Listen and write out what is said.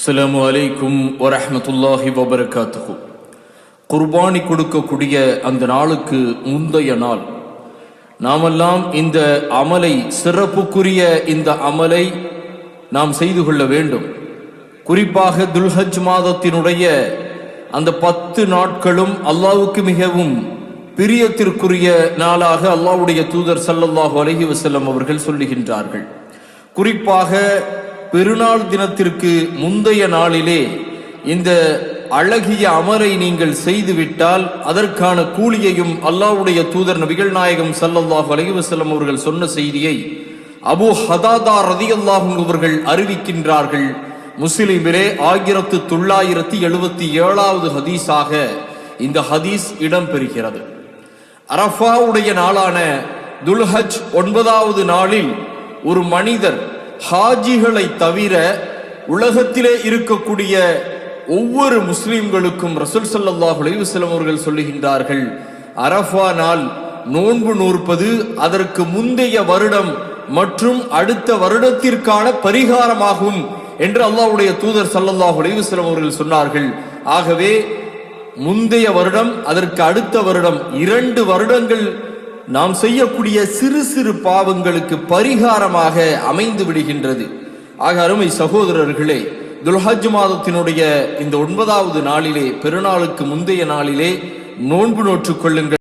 அஸ்லாம் அலைக்கும் வரமத்துல்லாஹி வபரகாத்துஹு குர்பானி கொடுக்கக்கூடிய அந்த நாளுக்கு முந்தைய நாள் நாமெல்லாம் இந்த அமலை சிறப்புக்குரிய இந்த அமலை நாம் செய்து கொள்ள வேண்டும் குறிப்பாக துல்ஹஜ் மாதத்தினுடைய அந்த பத்து நாட்களும் அல்லாவுக்கு மிகவும் பிரியத்திற்குரிய நாளாக அல்லாஹ்வுடைய தூதர் சல்லல்லாஹு அலஹி வசல்லம் அவர்கள் சொல்லுகின்றார்கள் குறிப்பாக பெருநாள் தினத்திற்கு முந்தைய நாளிலே இந்த அழகிய அமரை நீங்கள் செய்துவிட்டால் அதற்கான கூலியையும் அல்லாவுடைய தூதர் நபிகள் நாயகம் ஸல்லல்லாஹு அலைவசல்லம் அவர்கள் சொன்ன செய்தியை அபு ஹதாதா ரதியல்லாஹும் அவர்கள் அறிவிக்கின்றார்கள். முஸ்லிமிலே ஆயிரத்து தொள்ளாயிரத்தி எழுபத்தி ஏழாவது ஹதீஸாக இந்த ஹதீஸ் இடம்பெறுகிறது. அரஃபாவுடைய நாளான துல்ஹஜ் ஒன்பதாவது நாளில் ஒரு மனிதர் ஹாஜிகளை தவிர உலகத்திலே இருக்கக்கூடிய ஒவ்வொரு முஸ்லிம்களுக்கும் ரசூல் சல்லாஹ் அலைஹி அவர்கள் சொல்லுகின்றார்கள் அரஃபா நாள் நோன்பு நூற்பது அதற்கு முந்தைய வருடம் மற்றும் அடுத்த வருடத்திற்கான பரிகாரமாகும் என்று அல்லாஹுடைய தூதர் சல்லல்லாஹ் அலைஹி அவர்கள் சொன்னார்கள். ஆகவே முந்தைய வருடம் அதற்கு அடுத்த வருடம் இரண்டு வருடங்கள் நாம் செய்யக்கூடிய சிறு சிறு பாவங்களுக்கு பரிகாரமாக அமைந்து விடுகின்றது. ஆக அருமை சகோதரர்களே துல்ஹஜ் மாதத்தினுடைய இந்த ஒன்பதாவது நாளிலே பெருநாளுக்கு முந்தைய நாளிலே நோன்பு நோற்றுக் கொள்ளுங்கள்.